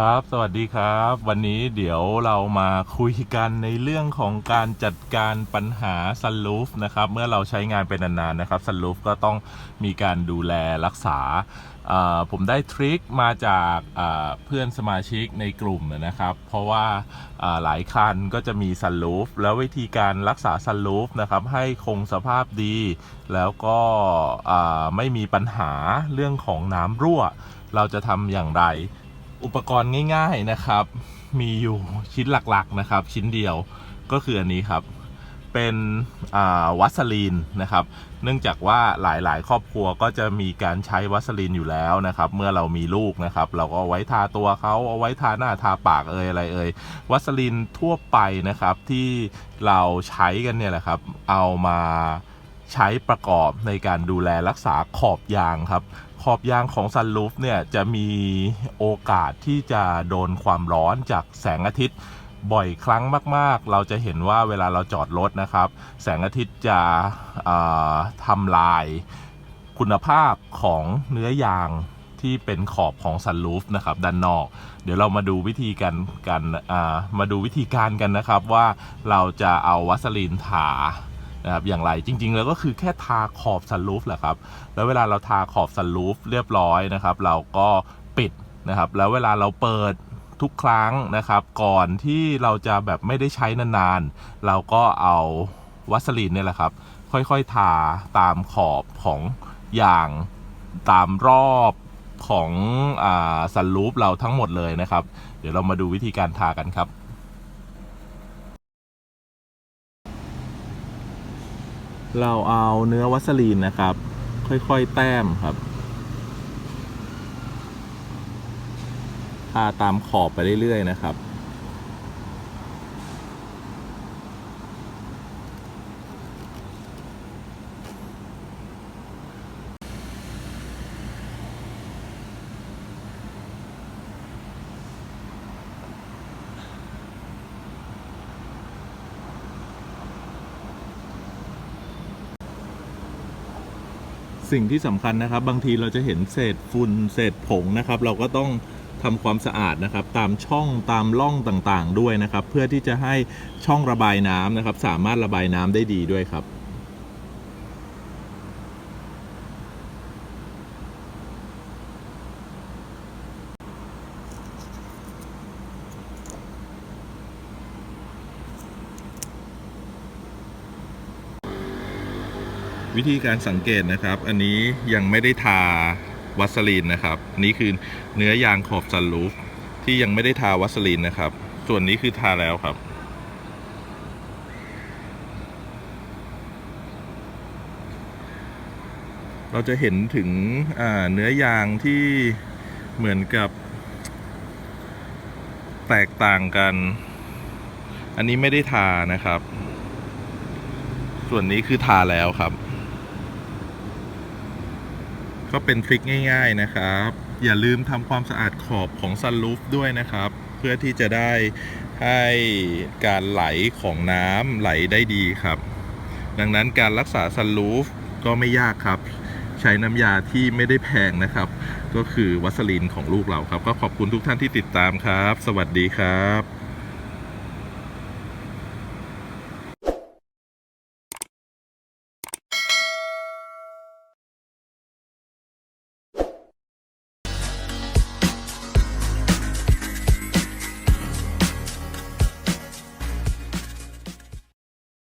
ครับ สวัสดีครับ วันนี้เดี๋ยวเรามาคุยกันในเรื่องของการจัดการปัญหาซันลูฟนะครับ เมื่อเราใช้งานไปนานๆนะครับซันลูฟก็ต้องมีการดูแลรักษา ผมได้ทริคมาจากเพื่อนสมาชิกในกลุ่มนะครับ เพราะว่าหลายคันก็จะมีซันลูฟแล้ววิธีการรักษาซันลูฟนะครับให้คงสภาพดี แล้วก็ไม่มีปัญหาเรื่องของน้ำรั่ว เราจะทำอย่างไร อุปกรณ์ง่ายๆนะครับ มีอยู่ชิ้นหลักๆนะครับ ชิ้นเดียวก็คืออันนี้ครับ เป็นวัสลีนนะครับ เนื่องจากว่าหลายๆ ครอบครัวก็จะมีการใช้วัสลีนอยู่แล้วนะครับ เมื่อเรามีลูกนะครับ เราก็เอาไว้ทาตัวเขาเอาไว้ทาหน้าทาปากเอ่ยอะไรเอ่ยวัสลีนทั่วไปนะครับที่เราใช้กันเนี่ยแหละครับ เอามาใช้ประกอบในการดูแลรักษาขอบยางครับ ขอบยางของซันลูฟเนี่ยจะมีโอกาสที่จะโดนความร้อนจากแสงอาทิตย์บ่อยครั้งมาก ๆ เราจะเห็นว่าเวลาเราจอดรถนะครับ แสงอาทิตย์จะทำลายคุณภาพของเนื้อยางที่เป็นขอบของซันลูฟนะครับด้านนอก เดี๋ยวเรามาดูวิธีการกันมาดูวิธีการกันนะครับว่าเราจะเอาวัสลีนทา นะครับอย่างไรจริงๆ แล้วก็คือแค่ทาขอบซันลูฟแหละครับ แล้วเวลาเราทาขอบซันรูฟเรียบร้อยนะครับ เราก็ปิดนะครับ แล้วเวลาเราเปิดทุกครั้งนะครับ ก่อนที่เราจะแบบไม่ได้ใช้นานๆ เราก็เอาวัสลีนเนี่ยแหละครับ ค่อยๆทาตามขอบของอย่างตามรอบของอ่าซันรูฟเราทั้งหมดเลยนะครับ เดี๋ยวเรามาดูวิธีการทากันครับ เราเอาเนื้อวัสลีนนะครับ ค่อยๆแต้มครับทาตามขอบไปเรื่อยๆนะครับ สิ่งที่สำคัญนะครับ บางทีเราจะเห็นเศษฝุ่นเศษผงนะครับ เราก็ต้องทำความสะอาดนะครับ ตามช่องตามร่องต่างๆ ด้วยนะครับ เพื่อที่จะให้ช่องระบายน้ำนะครับ สามารถระบายน้ำได้ดีด้วยครับ วิธีการสังเกตนะครับ อันนี้ยังไม่ได้ทาวัสลีนนะครับนนี้คือเนื้อยางขอบซันรูฟที่ยังไม่ได้ทาวัสลีนนะครับ ส่วนนี้คือทาแล้วครับ เราจะเห็นถึงเนื้อยางที่เหมือนกับ แตกต่างกัน อันนี้ไม่ได้ทานะครับ ส่วนนี้คือทาแล้วครับ ก็เป็นทริคง่าย ๆนะครับ อย่าลืมทำความสะอาดขอบของซันรูฟด้วยนะครับ เพื่อที่จะได้ให้การไหลของน้ำไหลได้ดีครับ ดังนั้นการรักษาซันรูฟก็ไม่ยากครับ ใช้น้ำยาที่ไม่ได้แพงนะครับ ก็คือวัสลีนของลูกเราครับ ก็ขอบคุณทุกท่านที่ติดตามครับ สวัสดีครับ